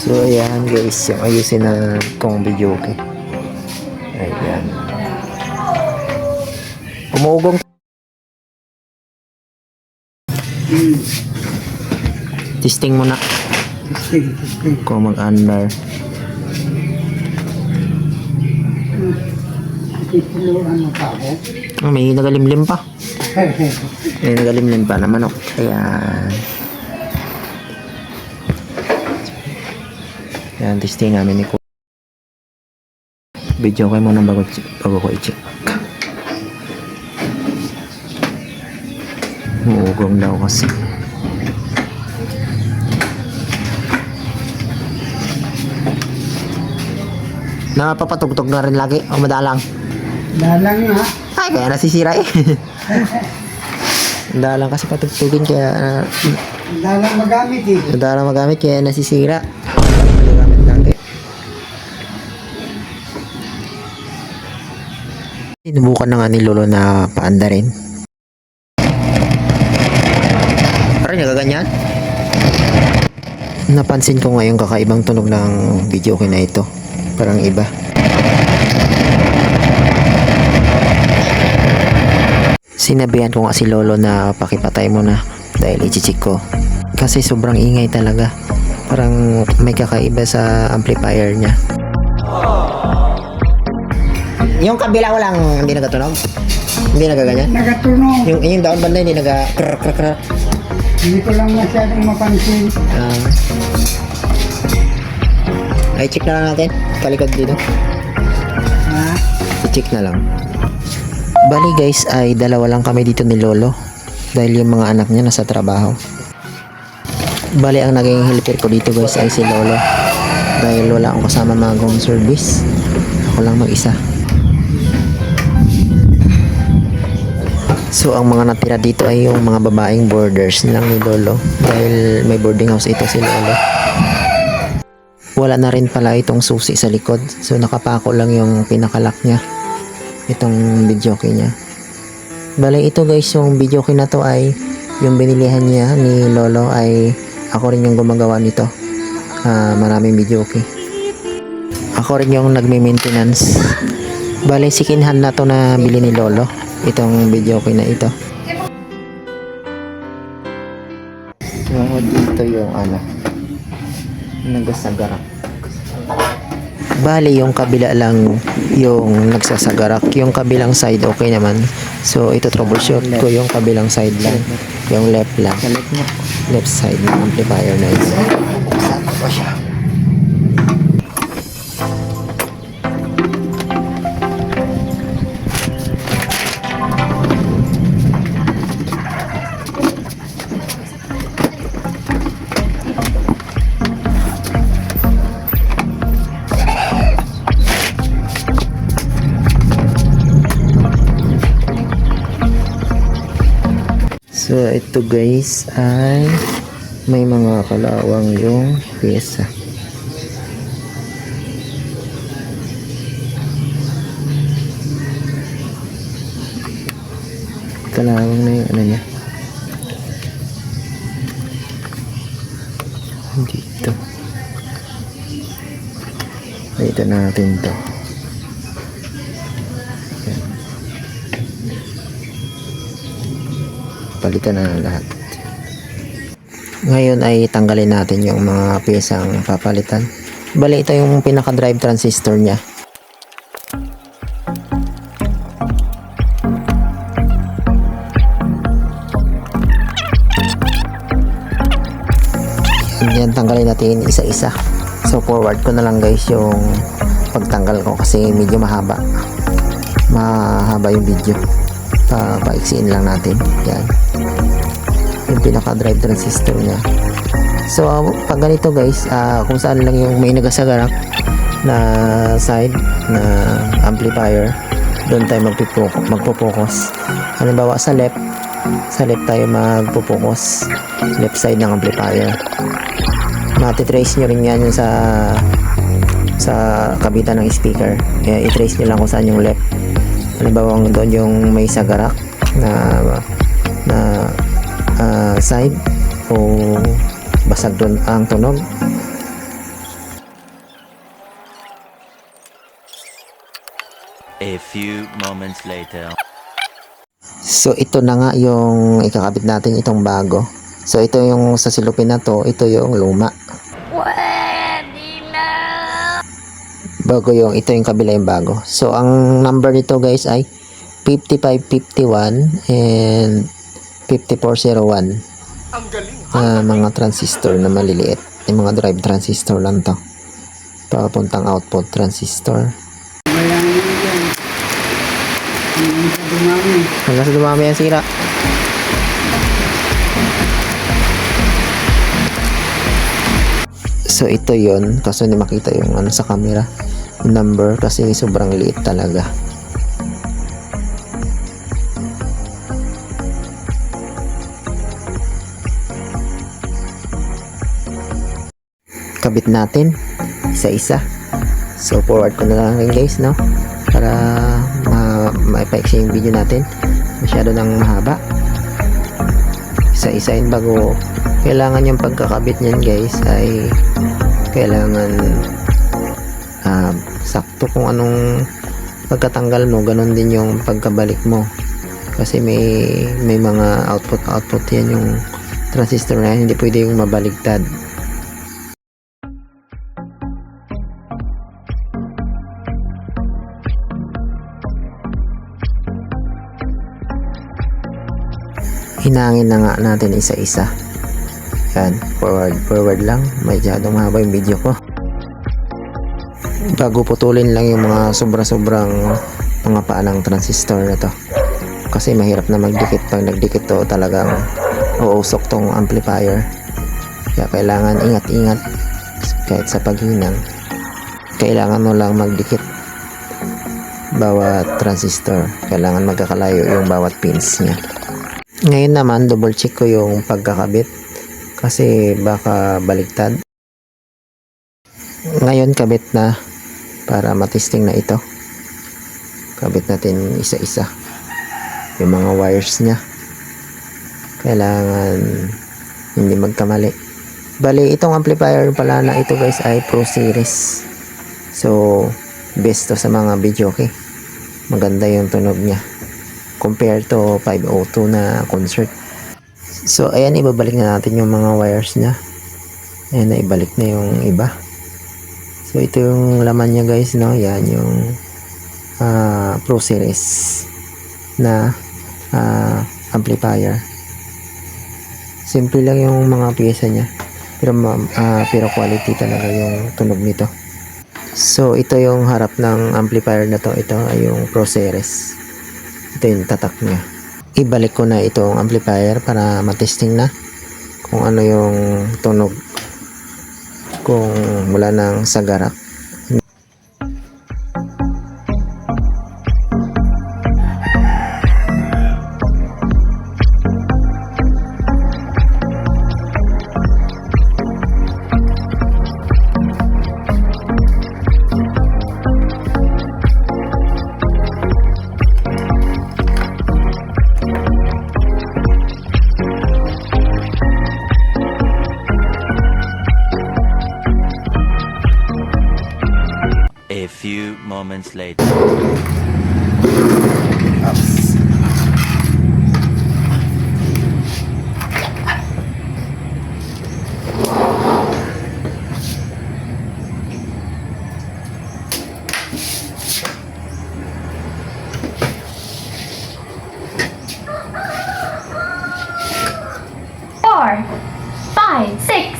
So ayan guys, yung ayusin na kong video okay. Ayan. Umuugong. Testing mo na Testing, testing. kung mag-under. Ako. Oh, may nagalimlim pa. May nagalimlim pa na manok. Ayan. Ayan, testing namin ni Kuya. Video kayo muna bago, bago ko i-check. Muugong daw kasi. Napapatugtog na rin lagi o madalang. Dalang nga. Ay, kaya nasisira eh. Dalang kasi patugtugin kaya uh, Dalang magamit eh. dalang magamit kaya nasisira. Sinubukan na nga ni Lolo na paanda rin. Parang nagaganyan. Napansin ko ngayon kakaibang tunog ng video ko na ito. Parang iba. Sinabihan ko nga si Lolo na pakipatay mo na dahil ichichik ko. Kasi sobrang ingay talaga. Parang may kakaiba sa amplifier niya. Yung kabila walang hindi nagatunog? Hindi nagaganyan? Nagatunog. Yung, yung down banda hindi naga krr krr krr. Hindi ko lang masyadong mapansin. Ah. ay check na lang natin. Kalikod dito. Ha? I-check na lang. Bali guys ay dalawa lang kami dito ni Lolo dahil yung mga anak niya nasa trabaho. Bali ang naging helper ko dito guys ay si Lolo dahil wala akong kasama mga home service. Ako lang mag-isa. So ang mga natira dito ay yung mga babaeng boarders lang ni Lolo dahil may boarding house ito si Lolo. Wala na rin pala itong susi sa likod so nakapako lang yung pinakalak niya itong video key niya. Bale ito guys, yung video key na to ay yung binilihan niya ni Lolo ay ako rin yung gumagawa nito. Ah, maraming video key. Ako rin yung nagme-maintenance. Bale sikinhan na to na bili ni Lolo. Itong video key na ito. So dito yung ano nagasagarak. Bali, yung kabila lang yung nagsasagarak. Yung kabilang side, okay naman. So, ito troubleshoot ko yung kabilang side lang. Yung left lang. Left side ng amplifier na ito. So, ito guys ay may mga kalawang yung pyesa. Kalawang na yung ano niya. Dito. Dito natin to. Palitan na lahat. Ngayon ay tanggalin natin yung mga piyesang papalitan. Bali ito yung pinaka drive transistor niya. Yan tanggalin natin isa-isa. So forward ko na lang guys yung pagtanggal ko kasi medyo mahaba. Mahaba yung video pa paiksiin lang natin yan yung pinaka drive transistor niya. So uh, pag ganito guys uh, kung saan lang yung may nagasagarak na side na amplifier doon tayo magpipok- magpo-focus. Halimbawa sa left sa left tayo magpo-focus. Left side ng amplifier. Matitrace nyo rin yan sa sa kabitan ng speaker. Kaya i-trace nyo lang kung saan yung left. Halimbawa doon yung may sagarak na side o basag doon ang tunog A few moments later. So ito na nga yung ikakabit natin itong bago. So ito yung sa silupin na to, ito yung luma. Bago yung, ito yung kabila yung bago. So ang number nito guys ay 5551 and 5401. Galing. mga transistor na maliliit. Yung mga drive transistor lang to. Papuntang output transistor. Hanggang sa dumami ang sira. So ito yon kaso hindi makita yung ano sa camera number kasi sobrang liit talaga. Kabit natin isa-isa. So forward ko na lang guys no para ma maipaiksi yung video natin. Masyado nang mahaba. Isa-isain bago kailangan yung pagkakabit niyan guys ay kailangan ah, sakto kung anong pagkatanggal mo ganun din yung pagkabalik mo kasi may may mga output output yan yung transistor na yan hindi pwede yung mabaligtad hinangin na nga natin isa-isa. Yan forward forward lang. Masyadong mahaba yung video ko. Bago putulin lang yung mga sobra-sobrang mga paa ng transistor na to. Kasi mahirap na magdikit. Pag nagdikit to talagang uusok tong amplifier. Kaya kailangan ingat-ingat kahit sa paghinang. Kailangan mo lang magdikit bawat transistor. Kailangan magkakalayo yung bawat pins niya ngayon naman double check ko yung pagkakabit kasi baka baligtad. Ngayon kabit na para matesting na ito. Kabit natin isa-isa yung mga wires nya kailangan hindi magkamali. Bali itong amplifier pala na ito guys ay Pro Series. So best to sa mga video okay? Maganda yung tunog niya compare to 502 na concert so ayan ibabalik na natin yung mga wires nya ayan na ibalik na yung iba So ito yung laman niya guys no. Yan yung ah, Pro Series na ah, amplifier. Simple lang yung mga pyesa niya. Pero ah, pero quality talaga yung tunog nito. So ito yung harap ng amplifier na to. Ito ay yung Pro Series. Yung tatak niya. Ibalik ko na itong amplifier para matesting na kung ano yung tunog kung wala nang sagarap. Moments later. four, five, six,